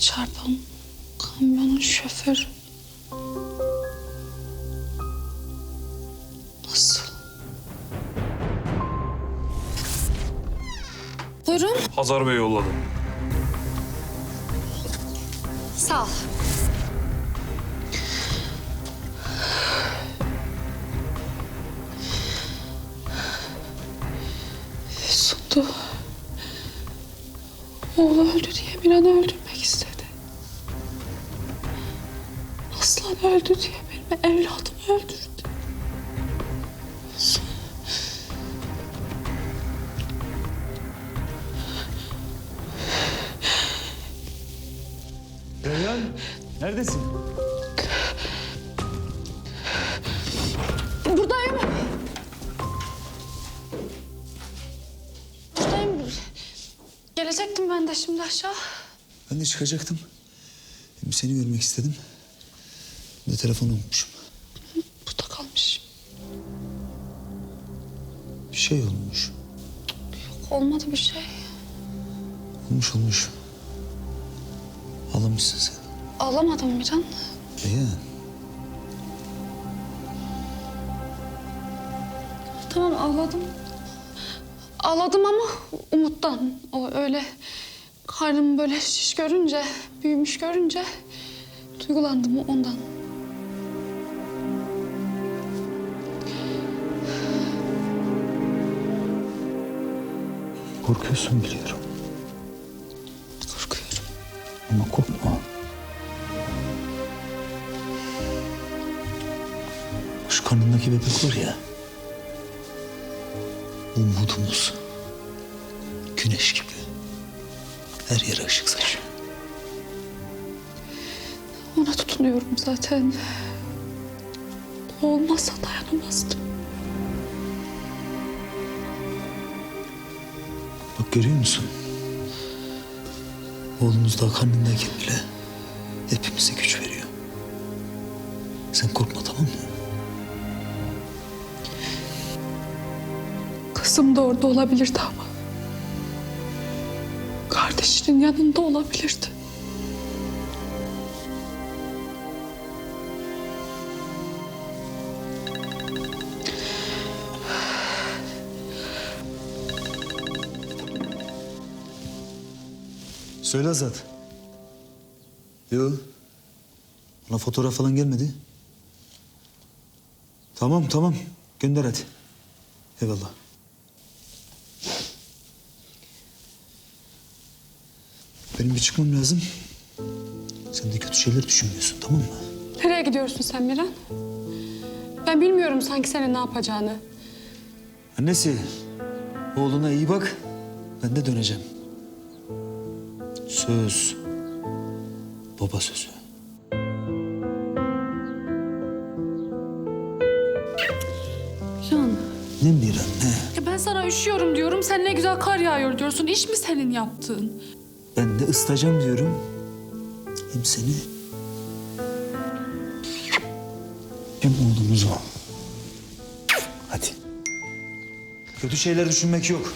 çarpan kamyonun şoförü. Nasıl? Buyurun. Hazar Bey yolladı. Sağ ol. Sundu. Oğlu öldü diye bir an öldürmek Aslan öldü diye benim evladımı öldürdü. Reyhan, neredesin? Buradayım. Buradayım. Gelecektim ben de şimdi aşağı. Ben de çıkacaktım. Hem seni görmek istedim. Bir de telefonu unutmuşum. Burada kalmış. Bir şey olmuş. Olmadı bir şey. Olmuş olmuş. Ağlamışsın sen. Ağlamadım Miran. Reyhan, Tamam ağladım. Ağladım ama umuttan. O öyle karnım böyle şiş görünce, büyümüş görünce duygulandım ondan. Korkuyorsun biliyorum. Korkuyorum. Ama korkma. Şu karnındaki bebek var ya. Umudumuz. Güneş gibi. Her yere ışık saçıyor. Ona tutunuyorum zaten. O olmazsa dayanamazdım. Görüyor musun? Oğlumuz daha karnındayken bile hepimize güç veriyor. Sen korkma tamam mı? Kızım da orada olabilirdi ama. Kardeşinin yanında olabilirdi. Söyle Azat. Yok. Bana fotoğraf falan gelmedi. Tamam tamam. Gönder hadi. Eyvallah. Benim bir çıkmam lazım. Sen de kötü şeyler düşünmüyorsun tamam mı? Nereye gidiyorsun sen Miran? Ben bilmiyorum sanki senin ne yapacağını. Annesi, oğluna iyi bak. Ben de döneceğim. Söz. Baba sözü. Miran. Ne bir anne? Ya ben sana üşüyorum diyorum. Sen ne güzel kar yağıyor diyorsun. İş mi senin yaptığın? Ben de ısıtacağım diyorum. Hem seni... Hem oğlumuzu. Hadi. Kötü şeyler düşünmek yok.